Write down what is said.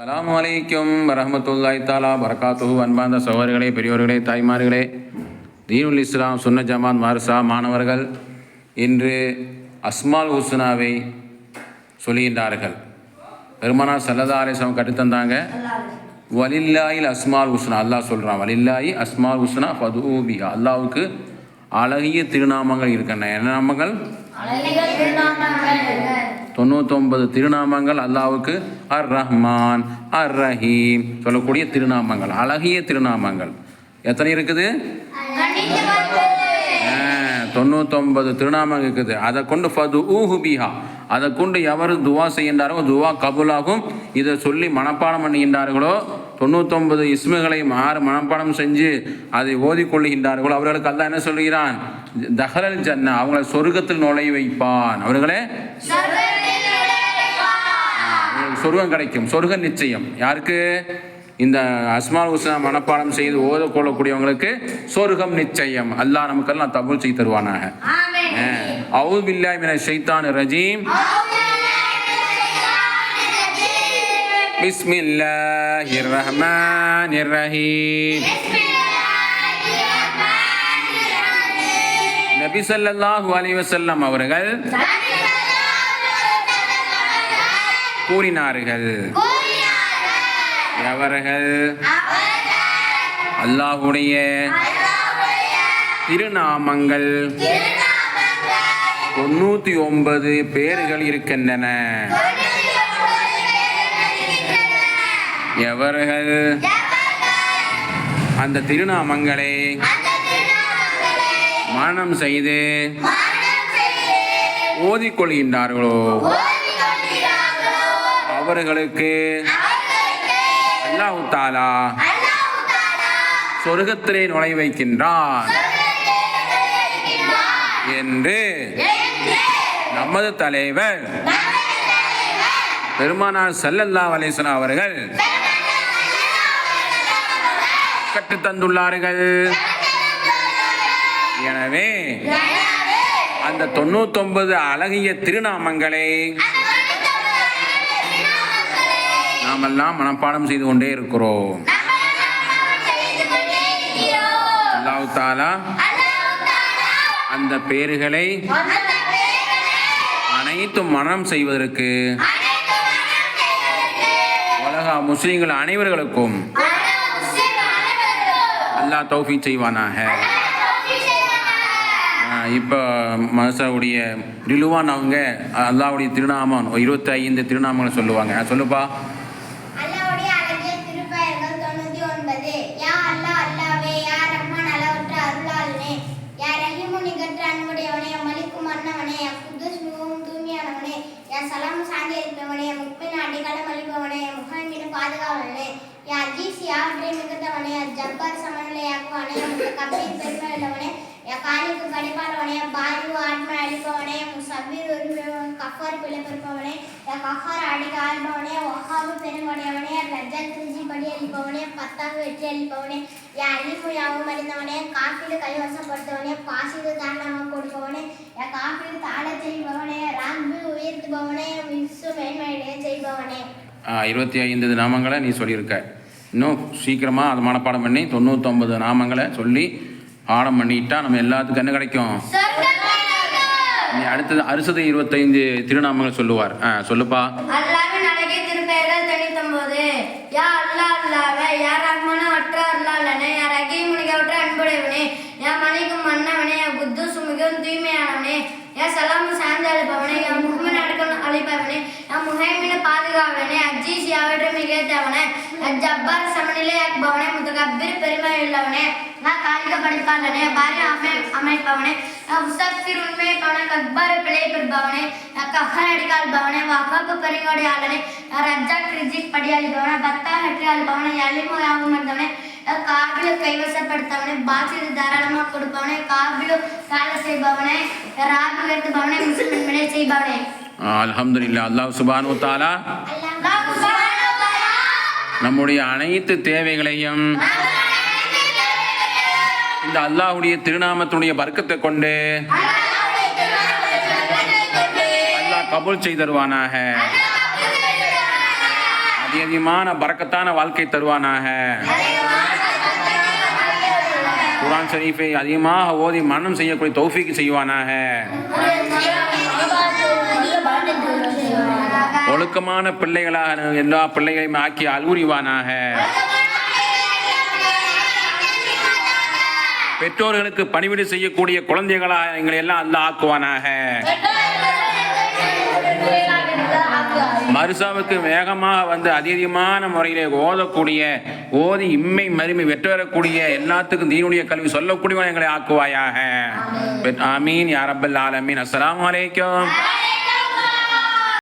அலாம் வலைக்கும் வரமத்துல்லாய் தாலா பரகாத்து அன்பார்ந்த சகோதரிகளே பெரியோர்களே தாய்மார்களே தீனுல் இஸ்லாம் சுன்ன ஜமாத் மார்சா மாணவர்கள் இன்று அஸ்மால் ஹுஸ்னாவை சொல்லுகின்றார்கள் பெருமானார் சல்லதா அலிஸ்லாம் கற்றுத்தந்தாங்க வலில்லாயில் அஸ்மால் ஹுஸ்னா அல்லாஹ் சொல்கிறான் வலில்லாயி அஸ்மால் ஹுஸ்னா பதூபி அல்லாவுக்கு அழகிய திருநாமங்கள் இருக்கின்றன. என்ன நாமங்கள்? தொண்ணூத்தொன்பது திருநாமங்கள் அல்லாவுக்கு அர் ரஹ்மான் அர் ரஹீம் சொல்லக்கூடிய திருநாமங்கள் அழகிய திருநாமங்கள். எத்தனை இருக்குது? தொண்ணூத்தொன்பது திருநாமங்கள் இருக்குது. அதை கொண்டு ஃபது ஊஹு பிஹா. அதை கொண்டு எவர் துவா செய்கின்றாரோ துவா கபுலாகும். இதை சொல்லி மனப்பாடம் பண்ணுகின்றார்களோ தொண்ணூத்தொன்பது இஸ்முகளையும் மாறு மனப்பாடம் செஞ்சு அதை ஓதிக்கொள்ளுகின்றார்களோ அவர்களுக்கு அல்லாஹ் என்ன சொல்கிறான் தஹரல் ஜன்னா அவங்களை சொர்க்கத்தில் நுழைய வைப்பான் அவர்களே சொர்க்கம் கிடைக்கும். சொர்க்க நிச்சயம். யாருக்கு? இந்த அஸ்மால் ஹுஸ்னா மனப்பாடம் செய்து ஓதக்கொள்ளக்கூடியவங்களுக்கு சொர்க்கம் நிச்சயம். அல்லாஹ் நமக்கெல்லாம் தபுல் செய்து தருவானாக. அவுது பில்லாஹி மின ஷைத்தான் ரஜீம். பிஸ்மில்லாஹிர் ரஹ்மானிர் ரஹீம் நபி ஸல்லல்லாஹு அலைஹி வஸல்லம் அவர்கள் கூறினார்கள். எவர்கள் அல்லாஹுடைய திருநாமங்கள் தொண்ணூத்தி ஒன்பது பேர்கள் இருக்கின்றன. எவர்கள்? அந்த திருநாமங்களை மரணம் செய்து ஓதிக்கொள்கின்றார்களோ? அவர்களுக்கு அல்லாஹு தாலா சொர்க்கத்திலே நுழை வைக்கின்றான் என்று நமது தலைவர் பெருமானார் செல்லல்லா வலேசன் அவர்கள் கற்று தந்துள்ளார்கள் எனவே அந்த தொண்ணூத்தொன்பது அழகிய திருநாமங்களை நாமெல்லாம் மனப்பாடம் செய்து கொண்டே இருக்கிறோம். அல்லாஹ் தாலா அந்த பேர்களை அனைத்தும் மனம் செய்வதற்கு உலக முஸ்லீம்கள் அனைவர்களுக்கும் அல்லாஹ் தௌஃபி செய்வானாக. இப்போ மனசாவுடைய ரிலுவான் அவங்க அல்லாவுடைய திருநாமம் இருபத்தி ஐந்து திருநாமங்களை சொல்லுவாங்க. சொல்லுப்பா அல்லாஹ்வுடைய அழகிய திருப்பெயர்கள் தொண்ணூத்தி ஒன்பது யா அல்லாஹ் அல்லாவே யா ரஹ்மான் அளவற்ற அருளாளனே யா ரஹீமு நிகற்ற அன்புடையவனே மலிக்கு மன்னவனே யா குத்துஸ் மிகவும் தூய்மையானவனே யா சலாம் சாந்தி அளிப்பவனே முக்மின் அடிகளம் அளிப்பவனே முகமின் பாதுகாவலனே. யா அஜீஸ் யாவற்றை மிகுந்தவனே யா ஜப்பார் சமநிலையாக்குவானே முத்த கபீர் பெருமை உள்ளவனே யா காலிக்கு படைப்பாளவனே பாரு ஆத்மா அளிப்பவனே சபீர் உரிமையவன் கஃபார் பிள்ளை பிறப்பவனே யா கஃபார் அடிக்க ஆள்பவனே வஹாபு பெருமடையவனே ரஜா திருஜி படி அளிப்பவனே பத்தாக வெற்றி அளிப்பவனே யா அலிஃபு அறிந்தவனே காப்பீடு கைவசப்படுத்தவனே பாசிது தாண்டமாக கொடுப்பவனே யா காப்பீடு தாழ செய்பவனே ராம்பு உயர்த்துபவனே விசு மேன்மையிடைய செய்பவனே. இருபத்தி ஐந்து நாமங்களை நீ சொல்லியிருக்க. இன்னும் சீக்கிரமாக அதை மனப்பாடம் பண்ணி தொண்ணூத்தொம்பது நாமங்களை சொல்லி பாடம் பண்ணிட்டா நம்ம எல்லாத்துக்கும் என்ன கிடைக்கும்? நீ அடுத்தது அரிசது இருபத்தைந்து திருநாமங்கள் சொல்லுவார். ஆ சொல்லுப்பா. அல்லாவின் அழகிய திருப்பெயர்கள் தொண்ணூத்தொன்பது யா அல்லா அல்லாவே யா ரஹ்மான சலாம் சார்ந்து அளிப்பவனே யா முகமன் அடக்கம் அழைப்பவனே என் முஹைமின பாதுகாவலனே அஜீஸ் யாவற்றை மிகத்தவனே யா ஜப்பார் சமநிலை ஆக்குபவனே முத்தகப்பிர் பெருமை உள்ளவனே நான் காலிக படிப்பாளனே பாரி அமை அமைப்பவனே யா முசஃபிர் உண்மை பவனே அக்பார் பிழை பெறுபவனே யா கஹர் அடிக்கால் பவனே வகாப்பு பெருங்கோடி ஆளனே ரஜா கிரிஜிக் படியாளி பவனே பத்தா ஹெற்றி ஆள் பவனே யலிமோ யாவும் மறந்தவனே யா காபிலு கைவசப்படுத்தவனே பாசிது தாராளமாக கொடுப்பவனே காபிலு கால செய்பவனே ராபு எடுத்துபவனே முஸ்லிம் வினை செய்பவனே. அல்ஹம்துலில்லா அல்லாஹ் சுபானு தாலா நம்முடைய அனைத்து தேவைகளையும் இந்த அல்லாஹ்வுடைய திருநாமத்துடைய வர்க்கத்தை கொண்டு அல்லாஹ் கபூல் செய்தருவானாக அதி அதிகமான பறக்கத்தான வாழ்க்கை தருவானாக. குரான் ஷரீஃபை அதிகமாக ஓதி மனம் செய்யக்கூடிய தௌஃபிக்கு செய்வானாக. ஒழுக்கமான பிள்ளைகளாக எல்லா பிள்ளைகளையும் ஆக்கி அல்குரிவானாக பெற்றோர்களுக்கு பணிவிடை செய்யக்கூடிய குழந்தைகளாக எங்களை எல்லாம் அல்ல ஆக்குவானாக. மருசாவுக்கு வேகமாக வந்து அதிகமான முறையிலே ஓதக்கூடிய ஓதி இம்மை மருமை வெற்றி பெறக்கூடிய எல்லாத்துக்கும் தீனுடைய கல்வி சொல்லக்கூடியவன் எங்களை ஆக்குவாயாக. ஆமீன். யா ரப்பல் ஆலமீன். அஸ்ஸலாமு அலைக்கும்.